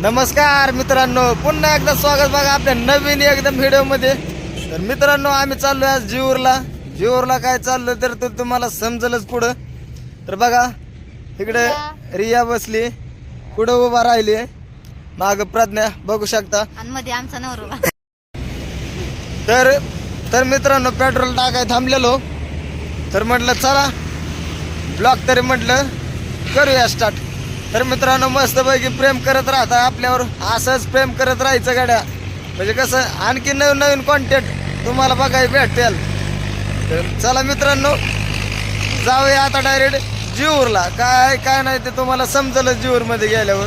नमस्कार मित्रांनो पुन्हा एकदा स्वागत बघा आपल्या नवीन एकदम व्हिडिओमध्ये तर मित्रांनो आम्ही चाललोय आज जीवरला जीवरला काय चाललोय तर तो तुम्हाला समजलंच पुढं. तर बघा इकडे रिया बसली. पुढं उभा राहिली. माग प्रज्ञा बघू शकता. मध्ये आमचा नवरा तर तर मित्रांनो पेट्रोल टाकाय थांबलेलो. तर म्हटलं चला. ब्लॉक तरी म्हटलं करूया स्टार्ट तर मित्रांनो मस्तपैकी प्रेम करत राहता. आपल्यावर असंच प्रेम करत राहायचं गाड्या. म्हणजे कसं आणखी नवीन नवीन कॉन्टेंट तुम्हाला बघायला भेटेल. तर चला मित्रांनो जाऊया आता डायरेक्ट जीवरला. काय काय नाही ते तुम्हाला समजलं जीवरमध्ये गेल्यावर.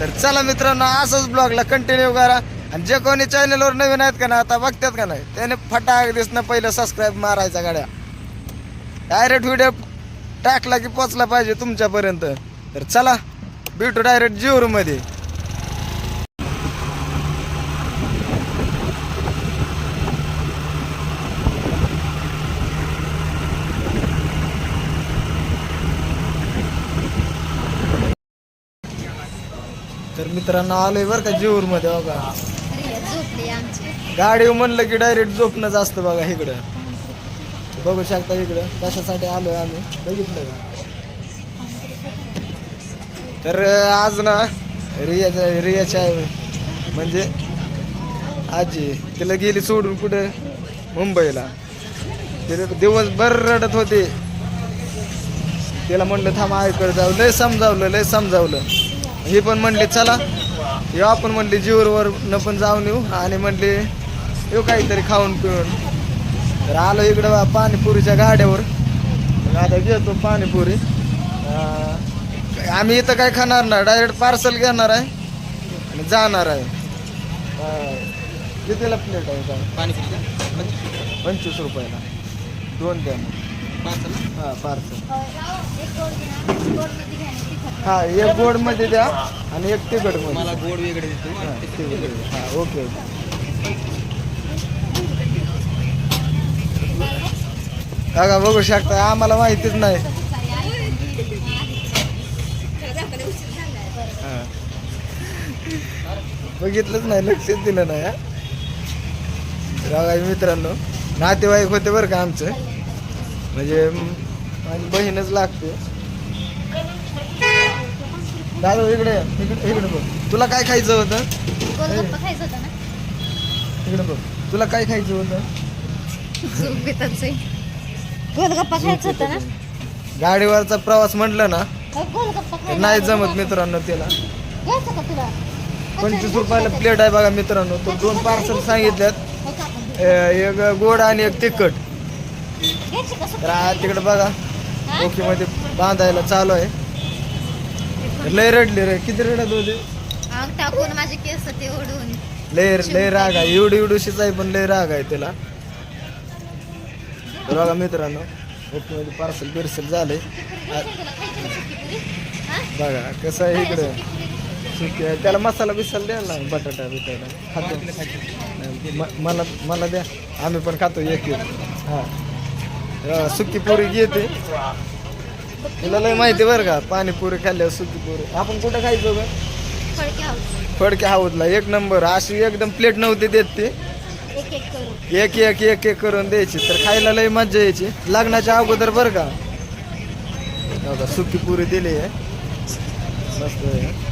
तर चला मित्रांनो असंच ब्लॉगला कंटिन्यू करा. आणि जे कोणी चॅनलवर नवीन आहेत का ना आता बघतात का नाही त्याने फटाक दिसणं पहिलं सबस्क्राईब मारायचा गाड्या. डायरेक्ट व्हिडिओ टाकला की पोचला पाहिजे तुमच्यापर्यंत. तर चला भेटू डायरेक्ट जीवरमध्ये. तर मित्रांनो आलोय बरं का जेऊरमध्ये बघा. गाडी म्हणलं की डायरेक्ट झोपणंच असतं बघा इकडं. बघू शकता इकडं. कशासाठी आलोय आम्ही. बघितलं का? तर आज ना रियाच्या रियाच्या म्हणजे आजी तिला गेली सोडून कुठं? मुंबईला. तिला दिवसभर रडत होते. तिला म्हणलं थांब ऐकत जाऊ. लय समजावलं लय समजावलं. ही पण म्हणली चला. येऊ आपण म्हणली जीवरवर न पण जाऊन येऊ. आणि म्हणली येऊ काहीतरी खाऊन पिऊन. तर आलो इकडं बा पाणीपुरीच्या गाड्यावर. आता घेतो पाणीपुरी. आम्ही इथं काय खाणार ना डायरेक्ट पार्सल घेणार आहे आणि जाणार आहे. कितीला प्लेट आहे काय पंचवीस रुपयाला. दोन द्या मग हां पार्सल हा एक गोडमध्ये द्या आणि एक तिखटमध्ये. मला गोड वेगळे हा. हा ओके ओके. काका बघू शकता आम्हाला माहितीच नाही. बघितलंच नाही लक्षच दिलं नाही हा. तर बघा मित्रांनो नातेवाईक होते बरं का आमचं. म्हणजे माझी बहीणच लागते. दादा इकडे ये. इकडे इकडे बघ. तुला काय खायचं होतं? गोलगप्पा खायचं होतं ना? इकडे बघ. तुला काय खायचं होतं? गोलगप्पा खायचं होतं ना? गाडीवरचा प्रवास म्हटलं ना हो, गोलगप्पा नाही जमत मित्रांनो त्याला तुला? पंचवीस रुपयाला प्लेट आहे बघा मित्रांनो. तर दोन पार्सल सांगितल्यात. एक गोड आणि एक तिखट. तर तिकडे बघा. ओके मध्ये बांधायला चालू आहे. लय रडले रे. किती रडत होते? टाकून माझे केस ते ओढून. लय लय राग आहे. एवढी एवढीशीच आहे पण लय राग आहे त्याला तर बघा मित्रांनो ओके मध्ये पार्सल बिर्सल झाले. बघा कसं आहे इकडे. सुकी आहे. त्याला मसाला बिसाला द्या ना बटाटा बिटाटा. खातो. म- मला मला द्या. आम्ही पण खातो एक एक. हां. सुकी पुरी घेते. तुला लय माहिती बरं का पाणीपुरी खाल्ल्यावर सुकी पुरी. आपण कुठं खायचो का फडके आहोत फडके हाऊतला एक नंबर. अशी एकदम प्लेट नव्हती देत ते. एक एक एक एक एक एक करून द्यायची. तर खायला लय मजा यायची. लग्नाच्या अगोदर बरं का? बघा सुकी पुरी दिली आहे. मस्त आहे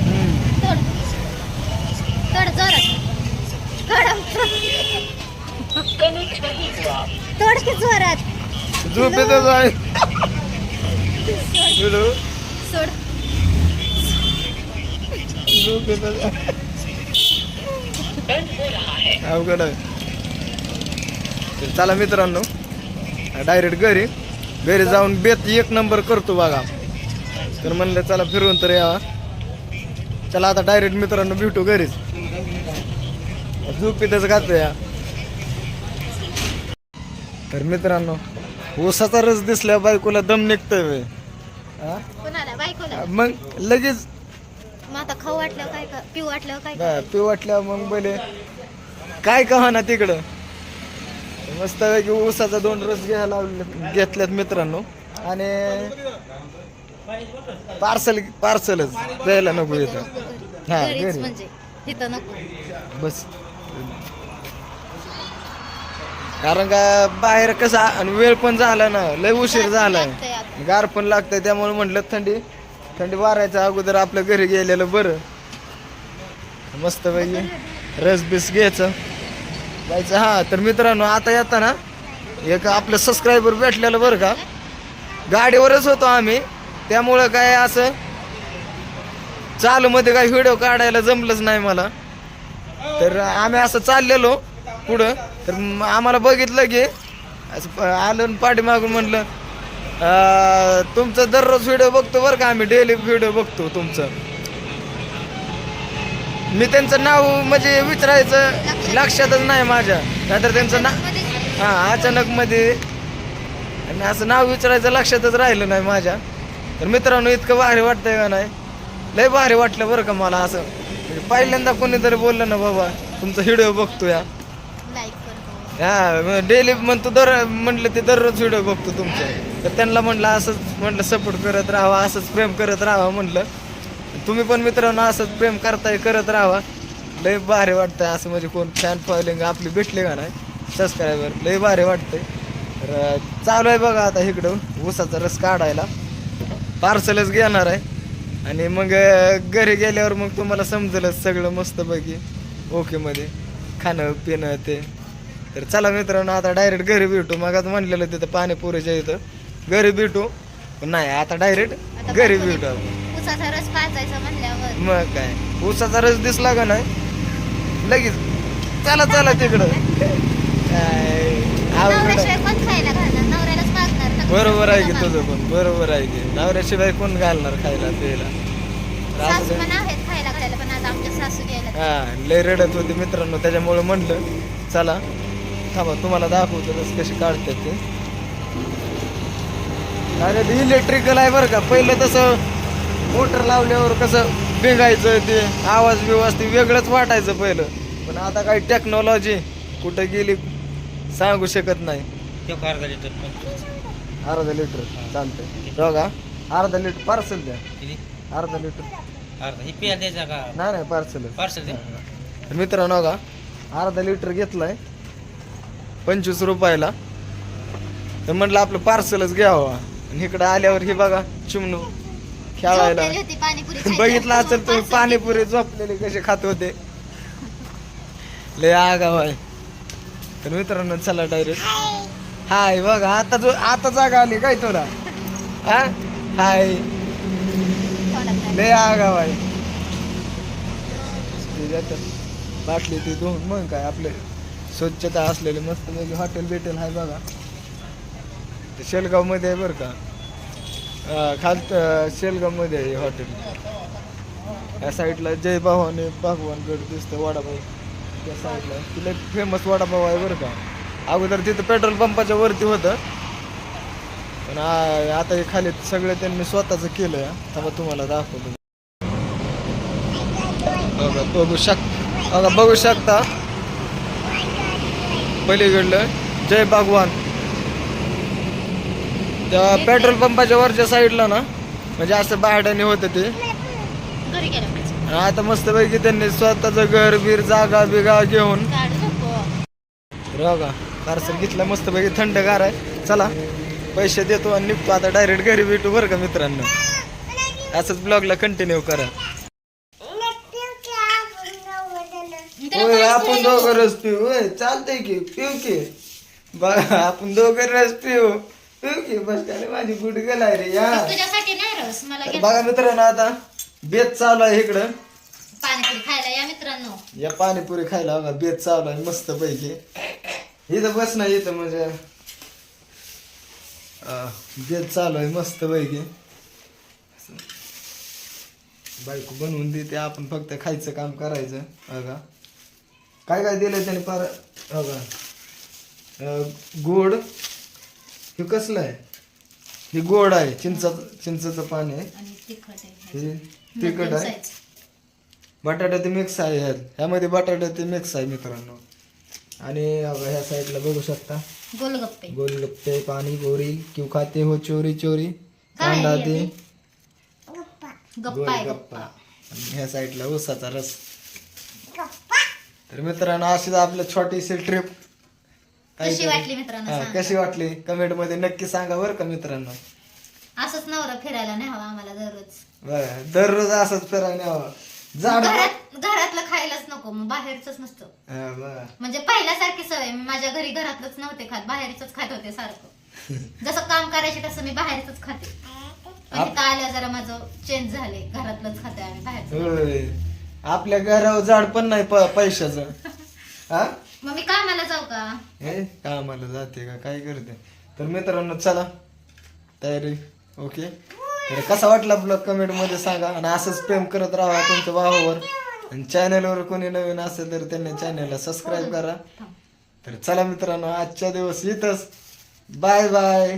हम्म. तोड तोड जोरात तोड तोड की जोरात. झोप येतच आहे. तुला सोड. झोप येतच आहे. अवघड आहे. चला मित्रांनो डायरेक्ट घरी. घरी जाऊन बेत एक नंबर करतो बघा. तर म्हणलं चला फिरवून तर यावा. चला आता डायरेक्ट मित्रांनो भेटू घरीच. झोपेतच घातो या तर मित्रांनो ऊसाचा रस दिसल्या बायकोला दम निघतोय हा? कोणाला? बायकोला? मग लगेच मग आता खाऊ काय कर पिऊ वाटल्यावर काय बा, पिऊ वाटल्या मग बोले काय कहा ना तिकडं? मस्त ऊसाचा दोन रस घ्यायला लावले घेतल्यात मित्रांनो. आणि पार्सल पार्सलच प्यायला नको येतं हा घरीच घरी. म्हणजे तिथं नको. बस. कारण का बाहेर कसा आणि वेळ पण झाला ना लय उशीर आता. गार पण लागतंय त्यामुळे म्हटलं थंडी थंडी वारायच्या अगोदर आपल्या घरी गेलेलं बरं. मस्त पाहिजे रस बिस घ्यायचं. जायचं हा तर मित्रांनो आता येताना एक आपलं सबस्क्रायबर भेटलेलं बरं का? गाडीवरच होतो आम्ही. त्यामुळं काय असं चालू मध्ये काही व्हिडिओ काढायला जमलंच नाही मला. तर आम्ही असं चाललेलो पुढं. तर आम्हाला बघितलं की असं प- आलं आणि पाठीमागून म्हणलं तुमचं दररोज व्हिडिओ बघतो बरं का आम्ही डेली व्हिडिओ बघतो तुमचं. मी त्यांचं नाव म्हणजे विचारायचं लक्षातच नाही माझ्या. नाहीतर त्यांचं ना हां अचानक मध्ये आणि असं नाव विचारायचं लक्षातच राहिलं नाही माझ्या. तर मित्रांनो इतकं भारी वाटतंय का नाही? लय भारी वाटलं बरं का मला असं. पहिल्यांदा कोणीतरी बोललं ना बाबा तुमचा व्हिडिओ बघतो या. हा डेली म्हणतो दर म्हटलं ते दररोज व्हिडिओ बघतो तुमचे. तर त्यांना म्हटलं असंच म्हटलं सपोर्ट करत राहावा असंच प्रेम करत राहावा म्हटलं तुम्ही पण मित्रांनो असंच प्रेम करताय करत राहावा. लय भारी वाटतंय असं म्हणजे कोण फॅन फॉलोइंग आपली भेटले का नाही सबस्क्रायबर लय भारी वाटतंय. तर चालू आहे बघा आता इकडं ऊसाचा रस काढायला. पार्सलच घेणार आहे. आणि मग घरी गेल्यावर मग तुम्हाला समजेलच सगळं मस्तपैकी. ओके मध्ये. खाणं पिणं ते. तर चला मित्रांनो आता डायरेक्ट घरी भेटू. मग आता म्हणलेलं तिथं पाणीपुरीच्या इथं. घरी भेटू. पण नाही आता डायरेक्ट घरी भेटू आपण. रस मग काय? ऊसाचा रस दिसला का नाही? लगेच. चला चला तिकडं. काय? बरोबर आहे की तुझं पण? बरोबर आहे की? नवऱ्याशिवाय कोण घालणार खायला प्यायला? सासू पण आहेत खायला घालायला पण आज आमच्या सासू गेल्या हा लय रडत होते मित्रांनो त्याच्यामुळे म्हणलं चला थांबा तुम्हाला दाखवतो रस कशी काढतात ते. अरे ते इलेक्ट्रिकल आहे बरं का. पहिलं तसं मोटर लावल्यावर कसं बिंगायचं ते आवाज बिवाज ते वेगळंच वाटायचं पहिलं. पण आता काही टेक्नॉलॉजी कुठं गेली सांगू शकत नाही. तो अर्धा लिटर चालतंय. बघा अर्धा लिटर पार्सल द्या. किती? अर्धा लिटर. अर्धा. ही पिया द्यायचा का? नाही नाही पार्सल पार्सल दे तर मित्रांनो का अर्धा लिटर घेतलाय. पंचवीस रुपयाला. तर म्हटलं आपलं पार्सलच घ्यावं. आणि इकडं आल्यावर हे बघा चिमणू खेळायला. झोपलेली होती पाणीपुरी खायची. बघितलं असेल तुम्ही पार्सल पाणीपुरी झोपलेले कसे खात होते. लय आगाव आहे. तर मित्रांनो चला डायरेक्ट हाय बघा आता जो आता जागा आली काय तुला? हा? हाय. लय आगाव आहे बाटली ती धुवून मग काय आपले स्वच्छता असलेले मस्त म्हणजे हॉटेल बिटेल आहे बघा. ते शेलगावमध्ये आहे बरं का. खाल शेलगावमध्ये आहे हॉटेल या साईडला जय भवानी भगवानगड दिसतं वडापाव. त्या साईडला तिला फेमस वडापाव आहे बरं का. अगोदर तिथं पेट्रोल पंपाच्या वरती होतं. पण आता हे खाली सगळं त्यांनी स्वतःच केलंय. आता तुम्हाला दाखवतो. बघा बघू शक बघा बघू शकता. पलीकडलं जय भगवान. त्या पेट्रोल पंपाच्या वरच्या साईडला ना म्हणजे असं भाड्याने होतं ते. आता मस्तपैकी त्यांनी स्वतःचं घर बीर जागा बिगा घेऊन. बघा. पार्सल घेतलं मस्तपैकी थंडगार आहे. चला पैसे देतो आणि निघतो. आता डायरेक्ट घरी भेटू बरं का मित्रांनो. असंच ब्लॉगला कंटिन्यू करा. होय आपण दोघं रस पिऊ होय चालतंय की पिऊ की. बघा आपण दोघं रस पिऊ पिऊ की बस त्याला माझी गुड गेलाय रे या. तुझ्यासाठी नाही रस मला तर घे. बघा मित्रांनो आता बेत चालू आहे इकडं. पाणीपुरी खायला या मित्रांनो. या पाणीपुरी खायला बघा बेत चालू आहे मस्त पैकी. इथं बस ना इथं म्हणजे बेत चालू आहे मस्त पैकी. बायको बनवून देते आपण फक्त खायचं काम करायचं बघा. काय काय दिलं त्याने फार बघा. गोड हे कसलं आहे? हे गोड आहे चिंचाचं चिंचाचं पाणी आहे. आणि तिखट आहे हे तिखट आहे. बटाटा ते मिक्स आहे ह्यामध्ये बटाटा ते मिक्स आहे मित्रांनो. आणि बघा ह्या साईडला बघू शकता. गोलगप्पे. गोलगप्पे पाणी गोरी क्यू खाते हो चोरी चोरी. कांदा दे? गप्पा. आहे गोलगप्पा. गप्पा आणि ह्या साईडला ऊसाचा रस. तर मित्रांनो अशीच आपल्या छोटीशी ट्रिप कशी वाटली मित्रांनो सांगा. कशी वाटली? कमेंटमध्ये नक्की सांगा बरं का मित्रांनो. असंच नवरा फिरायला नाही हवा आम्हाला दररोज. बरं दररोज असंच फिरायला न्यावं. झाड घरात घरातलं खायलाच नको मग बाहेरच नसतं. म्हणजे पहिल्यासारखी सवय मी माझ्या घरी घरातलंच नव्हते खात बाहेरच खात होते सारखं. जसं काम करायचे तसं मी बाहेरच खाते. आल्या जरा माझं चेंज झाले घरातलंच खाते आम्ही बाहेर आपल्या घरावर झाड पण नाही पैशाचं. हा? मग मी कामाला जाऊ का? हे कामाला जाते का? काय करते? तर मित्रांनो चला. तयारी ओके? तर कसा वाटला ब्लॉग कमेंटमध्ये सांगा आणि असंच प्रेम करत राहा तुमच्या भावावर. आणि चॅनलवर कोणी नवीन असेल तर त्यांनी चॅनलला सबस्क्राईब करा. तर चला मित्रांनो आजच्या दिवस इथंच. Bye bye